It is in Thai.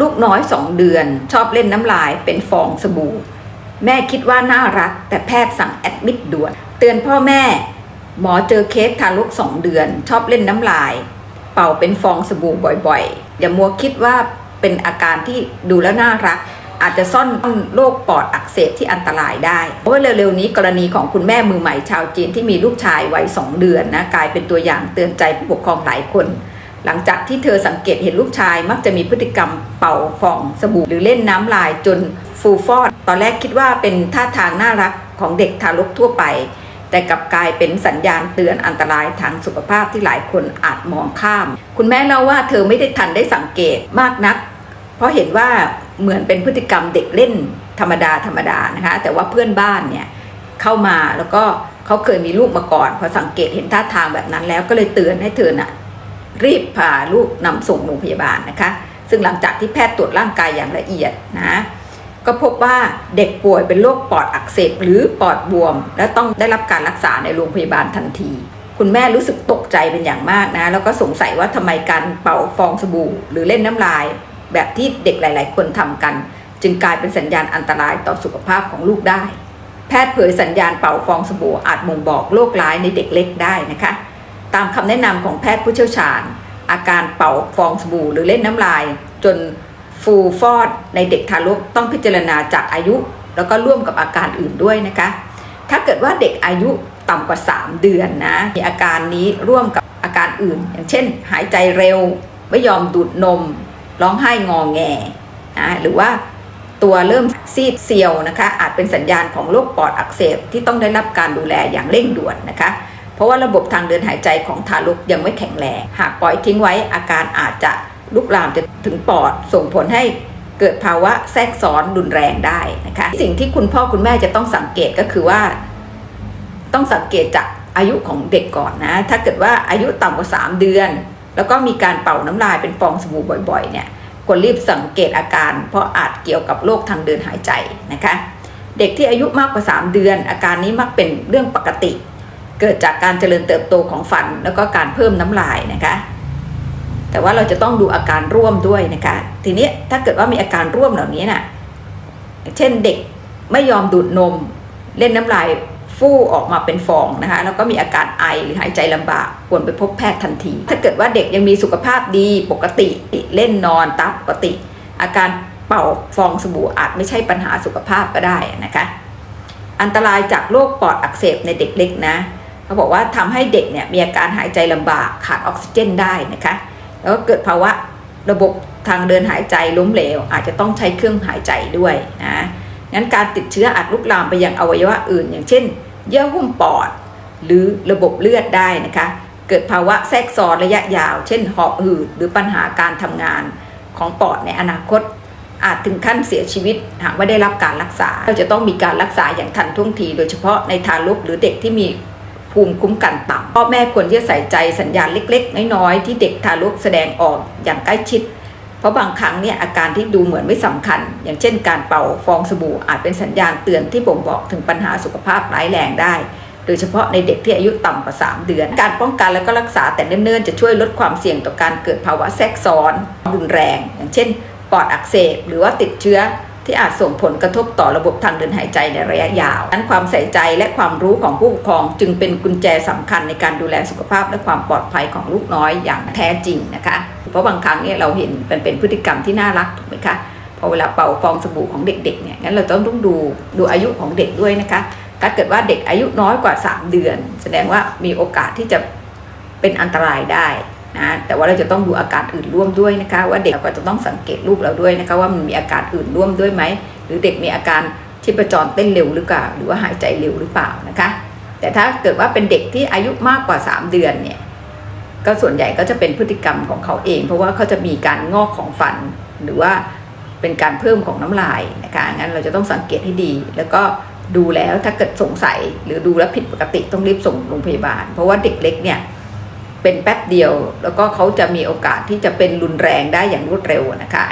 ลูกน้อยสองเดือน ชอบเล่นน้ำลายเป็นฟองสบู่ แม่คิดว่าน่ารัก แต่แพทย์สั่งแอดมิดด่วน เตือนพ่อแม่ หมอเจอเคสทารกสองเดือน ชอบเล่นน้ำลาย เป่าเป็นฟองสบู่บ่อยๆ อย่ามัวคิดว่าเป็นอาการที่ดูแล้วน่ารัก อาจจะซ่อนโรคปอดอักเสบที่อันตรายได้ เพราะว่าเร็วๆนี้กรณีของคุณแม่มือใหม่ชาวจีนที่มีลูกชายวัยสองเดือนนะกลายเป็นตัวอย่างเตือนใจผู้ปกครองหลายคน หลังจากที่เธอสังเกตเห็นลูกชายมักจะมีพฤติกรรมเป่าฟองสบู่หรือเล่นน้ำลายจนฟูฟอด ตอนแรกคิดว่าเป็นท่าทางน่ารักของเด็กทารกทั่วไป แต่กลับกลายเป็นสัญญาณเตือนอันตรายทางสุขภาพที่หลายคนอาจมองข้าม คุณแม่เล่าว่าเธอไม่ได้ทันได้สังเกตมากนัก เพราะเห็นว่าเหมือนเป็นพฤติกรรมเด็กเล่นธรรมดาธรรมดานะคะ แต่ว่าเพื่อนบ้านเนี่ยเข้ามาแล้วก็เขาเคยมีลูกมาก่อน พอสังเกตเห็นท่าทางแบบนั้นแล้วก็เลยเตือนให้เธอน่ะ รีบพาลูกนำส่งโรงพยาบาลนะคะ ซึ่งหลังจากที่แพทย์ตรวจร่างกายอย่างละเอียดนะก็พบว่าเด็กป่วยเป็นโรคปอดอักเสบหรือปอดบวม และต้องได้รับการรักษาในโรงพยาบาลทันที คุณแม่รู้สึกตกใจเป็นอย่างมากนะ แล้วก็สงสัยว่าทำไมการเป่าฟองสบู่ หรือเล่นน้ำลาย แบบที่เด็กหลาย ๆ คนทำกัน จึงกลายเป็นสัญญาณอันตรายต่อสุขภาพของลูกได้ แพทย์เผยสัญญาณเป่าฟองสบู่อาจบ่งบอกโรคร้ายในเด็กเล็กได้นะคะ ตามคำแนะนำของแพทย์ผู้เชี่ยวชาญ อาการเป่าฟองสบู่หรือเล่นน้ำลาย จนฟูฟอดในเด็กทารกต้องพิจารณาจากอายุ แล้วก็ร่วมกับอาการอื่นด้วยนะคะ ถ้าเกิดว่าเด็กอายุต่ำกว่า 3 เดือนนะมีอาการนี้ร่วมกับอาการอื่น อย่างเช่น หายใจเร็ว ไม่ยอมดูดนม ร้องไห้งอแงนะหรือว่าตัวเริ่มซีดเซียวนะคะ อาจเป็นสัญญาณของโรคปอดอักเสบที่ต้องได้รับการดูแลอย่างเร่งด่วนนะคะ เพราะว่าระบบทางเดินหายใจของทารกยังไม่แข็งแรง หากปล่อยทิ้งไว้อาการอาจจะลุกลามจะถึงปอดส่งผลให้เกิดภาวะแทรกซ้อนรุนแรงได้นะคะ สิ่งที่คุณพ่อคุณแม่จะต้องสังเกตก็คือว่า ต้องสังเกตจากอายุของเด็กก่อนนะ ถ้าเกิดว่าอายุต่ำกว่า 3 เดือน แล้วก็มีการเป่าน้ำลายเป็นฟองสบู่บ่อยๆ เนี่ยควรรีบสังเกตอาการ เพราะอาจเกี่ยวกับโรคทางเดินหายใจนะคะ เด็กที่อายุมากกว่า 3 เดือน อาการนี้มักเป็นเรื่องปกติ เกิดจากการเจริญเติบโตของฟันแล้วก็การเพิ่มน้ำลายนะคะ แต่ว่าเราจะต้องดูอาการร่วมด้วยนะคะ ทีนี้ถ้าเกิดว่ามีอาการร่วมเหล่านี้น่ะเช่นเด็กไม่ยอมดูดนม เล่นน้ำลายฟู่ออกมาเป็นฟองนะคะแล้วก็มีอาการไอหรือหายใจลำบากควรไปพบแพทย์ทันที ถ้าเกิดว่าเด็กยังมีสุขภาพดีปกติเล่นนอนตามปกติ อาการเป่าฟองสบู่อาจไม่ใช่ปัญหาสุขภาพก็ได้นะคะ อันตรายจากโรคปอดอักเสบในเด็กเล็กนะ เขาบอกว่าทำให้เด็กเนี่ยมีอาการหายใจลำบากขาดออกซิเจนได้นะคะ แล้วก็เกิดภาวะระบบทางเดินหายใจล้มเหลว อาจจะต้องใช้เครื่องหายใจด้วยนะงั้นการติดเชื้ออาจลุกลามไปยังอวัยวะอื่น อย่างเช่น เยื่อหุ้มปอด หรือระบบเลือดได้นะคะ เกิดภาวะแทรกซ้อนระยะยาว เช่นหอบหืดหรือปัญหาการทำงานของปอดในอนาคต อาจถึงขั้นเสียชีวิตหากไม่ได้รับการรักษาเราจะต้องมีการรักษาอย่างทันท่วงที โดยเฉพาะในทารกหรือเด็กที่มี ภูมิคุ้มกันต่ำพ่อแม่ควรที่จะใส่ใจสัญญาณเล็ก ๆ น้อยๆที่เด็กทารกแสดงออกอย่างใกล้ชิด เพราะบางครั้งเนี่ยอาการที่ดูเหมือนไม่สำคัญ อย่างเช่น การเป่าฟองสบู่อาจเป็นสัญญาณเตือนที่บ่งบอกถึงปัญหาสุขภาพร้ายแรงได้ โดยเฉพาะในเด็กที่อายุต่ำกว่า 3 เดือน การป้องกันและก็รักษาแต่เนิ่นๆจะช่วยลดความเสี่ยงต่อการเกิดภาวะแทรกซ้อนรุนแรง อย่างเช่น ปอดอักเสบหรือว่าติดเชื้อ ที่อาจส่งผลกระทบต่อระบบทางเดินหายใจในระยะยาวนั้นความใส่ใจและความรู้ของผู้ปกครอง จึงเป็นกุญแจสำคัญในการดูแลสุขภาพและความปลอดภัยของลูกน้อยอย่างแท้จริงนะคะ เพราะบางครั้งเนี่ยเราเห็นมันเป็นพฤติกรรมที่น่ารักถูกไหมคะพอเวลาเป่าฟองสบู่ของเด็กๆเนี่ยงั้นเราต้องต้องดูดูอายุของเด็กด้วยนะคะ ถ้าเกิดว่าเด็กอายุน้อยกว่า 3 เดือน แสดงว่ามีโอกาสที่จะเป็นอันตรายได้ นะแต่ว่าเราจะต้องดูอาการอื่นร่วมด้วยนะคะ ว่าเด็กเราก็จะต้องสังเกตลูกเราด้วยนะคะว่ามันมีอาการอื่นร่วมด้วยไหมหรือเด็กมีอาการชีพจรเต้นเร็วหรือเปล่า หรือว่าหายใจเร็วหรือเปล่านะคะ แต่ถ้าเกิดว่าเป็นเด็กที่อายุมากกว่า 3 เดือนเนี่ยก็ส่วนใหญ่ก็จะเป็นพฤติกรรมของเขาเอง เพราะว่าเขาจะมีการงอกของฟัน หรือว่าเป็นการเพิ่มของน้ำลายนะคะงั้นเราจะต้องสังเกตให้ดี แล้วก็ดูแล้วถ้าเกิดสงสัยหรือดูแล้วผิดปกติต้องรีบส่งโรงพยาบาล เพราะว่าเด็กเล็กเนี่ย เป็นแป๊บเดียว แล้วก็เขาจะมีโอกาสที่จะเป็นรุนแรงได้อย่างรวดเร็วนะคะ